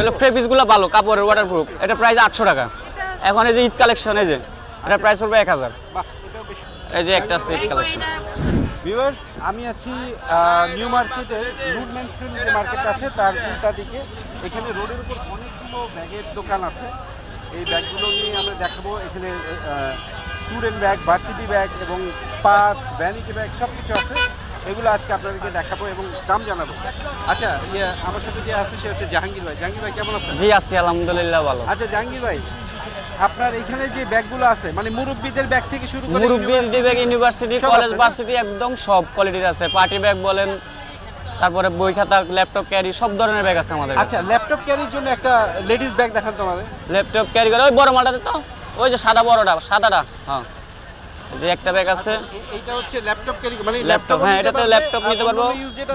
এগুলো ফ্রেপিসগুলো ভালো কাপড়ের ওয়াটারপ্রুফ এটা প্রাইস আটশো টাকা। এখন এই যে ঈদ কালেকশন এই যে এটা প্রাইস পড়বে এক হাজার। এই যে একটা সেট কালেকশন ভিউয়ার্স আমি আছি নিউ মার্কেটের রুডম্যান স্ট্রিট যে মার্কেট আছে তার উল্টা দিকে। এখানে রোডের উপর অনেকগুলো ব্যাগের দোকান আছে। এই ব্যাগগুলো নিয়ে আমরা দেখাবো। এখানে স্টুডেন্ট ব্যাগ ভার্সিটি ব্যাগ এবং পাস ভ্যানিটি ব্যাগ সব কিছু আছে। এগুলো আজকে আপনাদেরকে দেখাবো এবং দাম জানাব। আচ্ছা ইয়ে আমার সাথে যে আছে সে হচ্ছে জাহাঙ্গীর ভাই। জাহাঙ্গীর ভাই কেমন আছেন? জি আছি আলহামদুলিল্লাহ ভালো। আচ্ছা জাহাঙ্গীর ভাই আপনার এখানে যে ব্যাগগুলো আছে মানে মুরব্বীদের ব্যাগ থেকে শুরু করে মুরব্বী ব্যাগ ইউনিভার্সিটি কলেজ ভার্সিটি একদম সব কোয়ালিটির আছে। পার্টি ব্যাগ বলেন তারপরে বই খাতা ল্যাপটপ ক্যারি সব ধরনের ব্যাগ আছে আমাদের আচ্ছা ল্যাপটপ ক্যারির জন্য একটা লেডিস ব্যাগ দেখান তো আমাদের। ল্যাপটপ ক্যারি করে ওই বড় মালটাতে তো ওই যে সাদা বড়টা সাদাটা। হ্যাঁ। যে একটা ব্যাগ আছে। এ- এইটা হচ্ছে ল্যাপটপ ক্যারি মানে ল্যাপটপ হ্যাঁ এটাতে ল্যাপটপ নিতে পারব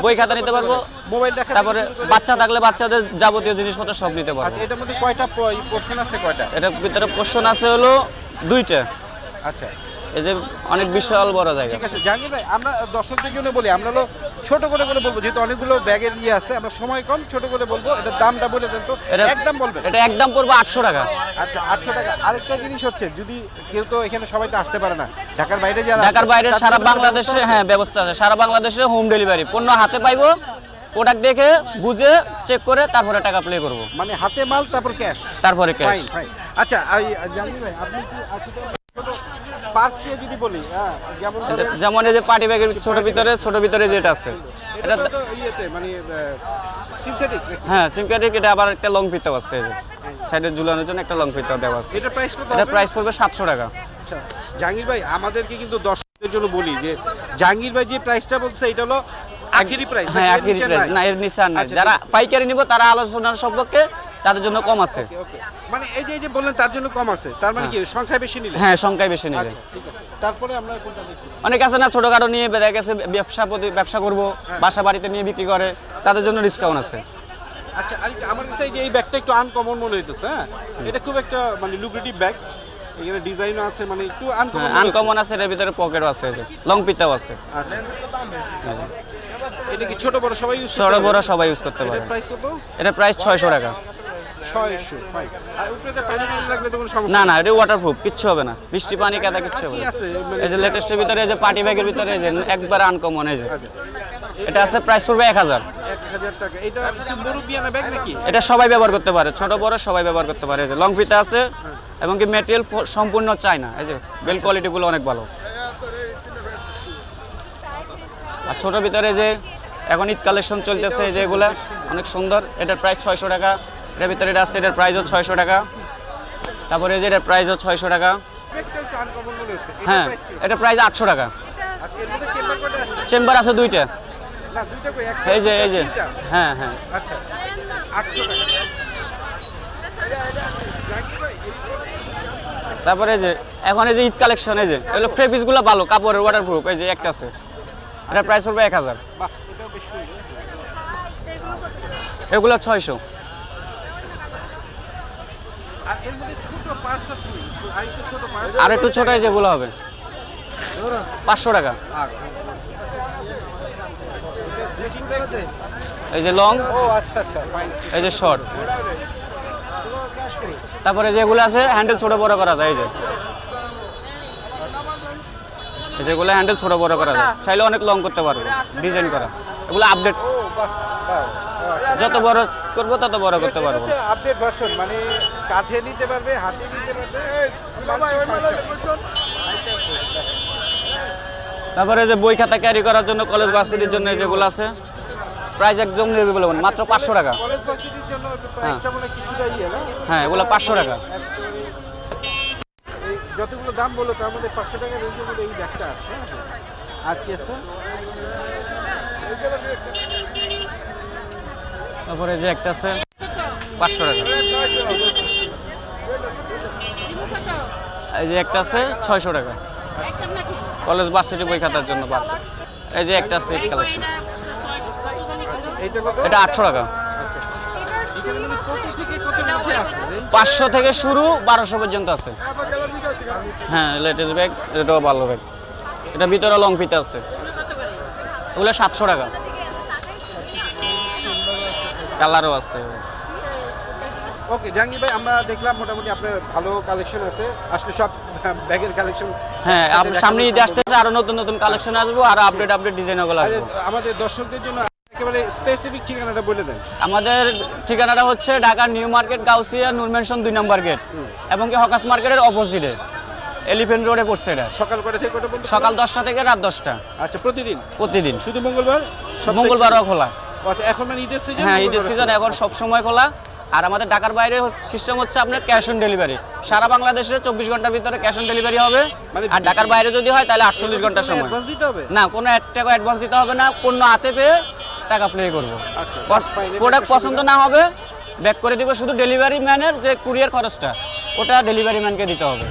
বই খাতা নিতে পারব মোবাইল দেখা তারপরে বাচ্চা থাকলে বাচ্চাদের যাবতীয় জিনিসপত্র সব নিতে পারব। আচ্ছা এটার মধ্যে কয়টা পোর্শন আছে কয়টা? এটার ভিতরে পোর্শন আছে হলো দুইটা। আচ্ছা এই যে অনেক বিশাল বড় জায়গা ঠিক আছে জাহাঙ্গীর ভাই আমরা দর্শকদের জন্য বলি আমরা হলো ছোট করে করে বলব যেহেতু অনেকগুলো ব্যাগের ইয়ে আছে আমরা সময় কম ছোট করে বলব এটার দামটা বলে দেন তো একদম বলবেন। এটা একদম পড়বে আটশো টাকা। আচ্ছা আটশো টাকা। আরেকটা জিনিস হচ্ছে যদি কেউ তো এখানে সবাই তো আসতে পারে না ঢাকার বাইরে যারা ঢাকার বাইরে সারা বাংলাদেশে হ্যাঁ ব্যবস্থা আছে। সারা বাংলাদেশে হোম ডেলিভারি পণ্য হাতে পাইবো প্রোডাক্ট দেখে বুঝে চেক করে তারপরে টাকা প্লে করব। মানে হাতে মাল তারপর ক্যাশ তারপরে ক্যাশ আচ্ছা আপনি কি পার্স দিয়ে যদি বলি হ্যাঁ যেমন যেমন এই যে পার্টি ব্যাগের ছোট ভিতরে ছোট ভিতরে যেটা আছে। এটা ইয়েতে মানে সিনথেটিক হ্যাঁ সিমকার্ডের এটা আবার একটা লং ফিতাও আছে সাইডে ঝুলানোর জন্য একটা লং ফিতাও দেওয়া আছে। এটা প্রাইস কত এটা প্রাইস পড়বে সাতশো টাকা। আচ্ছা জাহাঙ্গীর ভাই আমাদেরকে কিন্তু দর্শকদের জন্য বলি যে জাহাঙ্গীর ভাই যে প্রাইসটা বলছে এটা হলো আখেরি প্রাইস হ্যাঁ আখির প্রাইস না এর নিচে আর আচ্ছা, যারা পাইকারি নিব তারা আলোচনার সম্পর্কে তাদের জন্য কম আছে। মানে এই যে এই যে বললেন তার জন্য কম আছে তার মানে কি সংখ্যা বেশি নিলে? হ্যাঁ সংখ্যায় বেশি নিলে। আচ্ছা তারপরে আমরা কোনটা দেখি? অনেক আছে না ছোটখাটো নিয়ে দেখা গেছে ব্যবসা প্রতি ব্যবসা করব বাসা বাড়িতে নিয়ে বিক্রি করে তাদের জন্য ডিসকাউন্ট আছে। আচ্ছা আর আমার কাছে এই যে এই ব্যাগটা একটু আনকমন মনে হইতেছে হ্যাঁ? এটা খুব একটা মানে লুক্রেটিভ ব্যাগ এখানে ডিজাইনও আছে মানে একটু আনকমন আনকমন আছে এটার ভিতরে পকেটও আছে লং পিতাও আছে। আচ্ছা। এটা কি ছোট বড় সবাই ইউজ ছোট বড় সবাই ইউজ করতে পারে। এটা প্রাইস কত? এটা প্রাইস ছয়শো টাকা। ছয়শো ফাইন আর উপরে পানি লাগলে তো কোনো সমস্যা না না এটা ওয়াটারপ্রুফ কিচ্ছু হবে না। বৃষ্টি পানি কাদা কিচ্ছু হবে না। এই যে লেটেস্টের ভিতরে এই যে পার্টি ব্যাগের ভিতরে এই যে একবার আনকমন এই যে। আচ্ছা, এটা আছে প্রাইস পড়বে এক হাজার। এক হাজার টাকা। এটা সবাই ব্যবহার করতে পারে ছোট বড় সবাই ব্যবহার করতে পারে। লং ফিতা আছে এবং কি মেটেরিয়াল সম্পূর্ণ চাই না। এই যে বেল কোয়ালিটিগুলো অনেক ভালো। আর ছোট ভিতরে যে এখন ঈদ কালেকশন চলতেছে এই যে এগুলা অনেক সুন্দর। এটার প্রাইস ছয়শো টাকা। এটার ভিতরে এটা আছে, এটার প্রাইসও ছয়শো টাকা। তারপরে এই যে এটার প্রাইসও ছয়শো টাকা। হ্যাঁ এটা প্রাইস আটশো টাকা। চেম্বার আছে দুইটা। এই যে এই যে। হ্যাঁ হ্যাঁ। তারপরে যে, এখন এই যে ঈদ কালেকশন এই যে, এগুলো ফ্রেপিসগুলো ভালো, কাপড়ের ওয়াটারপ্রুফ এই যে একটা আছে। এটার প্রাইস পড়বে এক হাজার। এগুলো ছয়শো। আর এর মধ্যে ছোট পার্স আছে আর একটু ছোট পার্স আর একটু ছোট এই যেগুলো হবে। পাঁচশো টাকা। এই যে লং ও আচ্ছা আচ্ছা এই যে শর্ট তারপরে যেগুলো আছে হ্যান্ডেল ছোট বড় করা যায় এই যে। যেগুলো হ্যান্ডেল ছোট বড় করা যায়। চাইলে অনেক লং করতে পারবে ডিজাইন করা। এগুলো আপডেট যত বড় করব তত বড় করতে পারব। আপডেট ভার্সন মানে কাঁধে নিতে পারবে হাতে নিতে পারবে। তারপরে যে বই খাতা ক্যারি করার জন্য কলেজ ভার্সিটির জন্য এই যেগুলো আছে প্রাইস একদম রিজনেবল মাত্র পাঁচশো টাকা। কলেজ ভার্সিটির জন্য প্রাইসটা মনে হয় ইয়ে হ্যাঁ এগুলো পাঁচশো টাকা। এই যতগুলো দাম বলল তার মধ্যে পাঁচশো টাকা রেঞ্জের মধ্যে এই ব্যাগটা আছে আর কি আছে? তারপরে যে একটা আছে, পাঁচশো টাকা। এই যে একটা আছে, ছয়শো টাকা। কলেজ ভার্সিটি বই খাতার জন্য বার এই যে একটা সেট কালেকশন এটা আটশো টাকা। আছে? পাঁচশো থেকে শুরু বারোশো পর্যন্ত আছে। হ্যাঁ লেটেস্ট ব্যাগ এটাও ভালো ব্যাগ এটা ভিতরে লং ফিতে আছে। ওগুলো সাতশো টাকা। কালারও আছে। ওকে জাহাঙ্গীর ভাই আমরা দেখলাম মোটামুটি আপনার ভালো কালেকশন আছে। আসলে সব ব্যাগের কালেকশন হ্যাঁ সামনে ঈদে আসতেছে আরও নতুন নতুন কালেকশন আসব আর আপডেট আপডেট ডিজাইনগুলো আসব। আমাদের দর্শকদের জন্য একেবারে স্পেসিফিক ঠিকানাটা বলে দেন। আমাদের ঠিকানাটা হচ্ছে Dhaka new market Gausia Noor mansion দুই নম্বর গেট এবং কি হকাস মার্কেটের অপোজিটে এলিফেন্ট রোডে পড়ছে এটা। সকাল কটা থেকে কটা পর্যন্ত সকাল দশটা থেকে রাত দশটা। আচ্ছা প্রতিদিন? প্রতিদিন। শুধু মঙ্গলবার? মঙ্গলবারও খোলা? আচ্ছা এখন মানে ঈদের সিজন হ্যাঁ ঈদের সিজন এখন সব সময় খোলা। আর আমাদের ঢাকার বাইরে সিস্টেম হচ্ছে আপনার ক্যাশ অন ডেলিভারি সারা বাংলাদেশে চব্বিশ ঘণ্টার ভিতরে ক্যাশ অন ডেলিভারি হবে। মানে আর ঢাকার বাইরে যদি হয় তাহলে আটচল্লিশ ঘণ্টা সময়। না কোনো এক টাকা অ্যাডভান্স দিতে হবে না। পণ্য হাতে পেয়ে টাকা প্লে করব। প্রোডাক্ট পছন্দ না হবে ব্যাক করে দিব শুধু ডেলিভারি ম্যানের যে কুরিয়ার খরচটা ওটা ডেলিভারি ম্যানকে দিতে হবে।